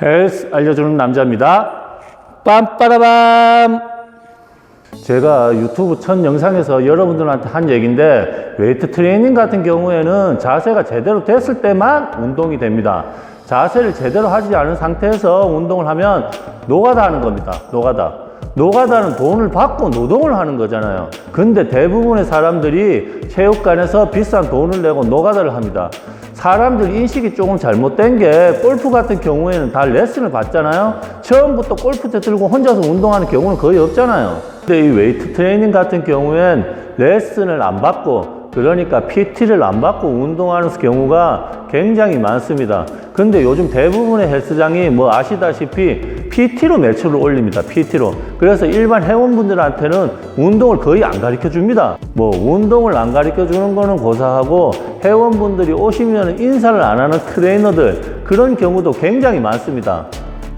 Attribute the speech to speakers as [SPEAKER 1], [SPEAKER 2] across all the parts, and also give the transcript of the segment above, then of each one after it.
[SPEAKER 1] 헬스 알려주는 남자입니다. 빰빠라밤! 제가 유튜브 첫 영상에서 여러분들한테 한 얘기인데 웨이트 트레이닝 같은 경우에는 자세가 제대로 됐을 때만 운동이 됩니다. 자세를 제대로 하지 않은 상태에서 운동을 하면 노가다 하는 겁니다. 노가다. 노가다는 돈을 받고 노동을 하는 거잖아요. 근데 대부분의 사람들이 체육관에서 비싼 돈을 내고 노가다를 합니다. 사람들 인식이 조금 잘못된 게 골프 같은 경우에는 다 레슨을 받잖아요. 처음부터 골프대 들고 혼자서 운동하는 경우는 거의 없잖아요. 근데 이 웨이트 트레이닝 같은 경우엔 레슨을 안 받고 그러니까 PT를 안 받고 운동하는 경우가 굉장히 많습니다. 근데 요즘 대부분의 헬스장이 뭐 아시다시피 PT로 매출을 올립니다. PT로. 그래서 일반 회원분들한테는 운동을 거의 안 가르쳐 줍니다. 뭐 운동을 안 가르쳐 주는 거는 고사하고 회원분들이 오시면 인사를 안 하는 트레이너들 그런 경우도 굉장히 많습니다.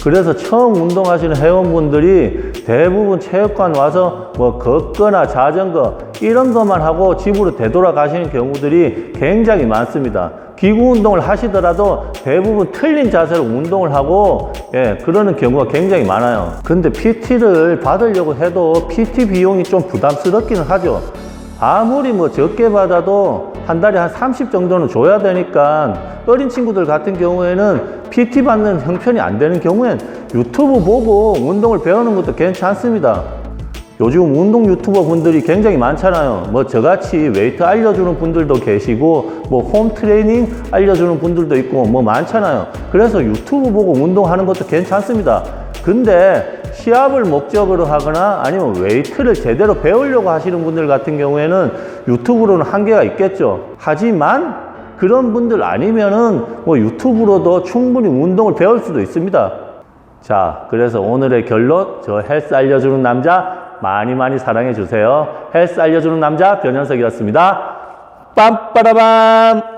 [SPEAKER 1] 그래서 처음 운동하시는 회원분들이 대부분 체육관 와서 뭐 걷거나 자전거 이런 것만 하고 집으로 되돌아가시는 경우들이 굉장히 많습니다. 기구 운동을 하시더라도 대부분 틀린 자세로 운동을 하고 예, 그러는 경우가 굉장히 많아요. 근데 PT를 받으려고 해도 PT 비용이 좀 부담스럽기는 하죠. 아무리 뭐 적게 받아도 한 달에 한 30 정도는 줘야 되니까 어린 친구들 같은 경우에는 PT 받는 형편이 안 되는 경우엔 유튜브 보고 운동을 배우는 것도 괜찮습니다. 요즘 운동 유튜버 분들이 굉장히 많잖아요. 뭐 저같이 웨이트 알려주는 분들도 계시고 뭐 홈 트레이닝 알려주는 분들도 있고 뭐 많잖아요. 그래서 유튜브 보고 운동하는 것도 괜찮습니다. 근데 시합을 목적으로 하거나 아니면 웨이트를 제대로 배우려고 하시는 분들 같은 경우에는 유튜브로는 한계가 있겠죠. 하지만 그런 분들 아니면은 뭐 유튜브로도 충분히 운동을 배울 수도 있습니다. 자, 그래서 오늘의 결론, 저 헬스 알려주는 남자 많이 많이 사랑해 주세요. 헬스 알려주는 남자 변현석이었습니다. 빰빠라밤!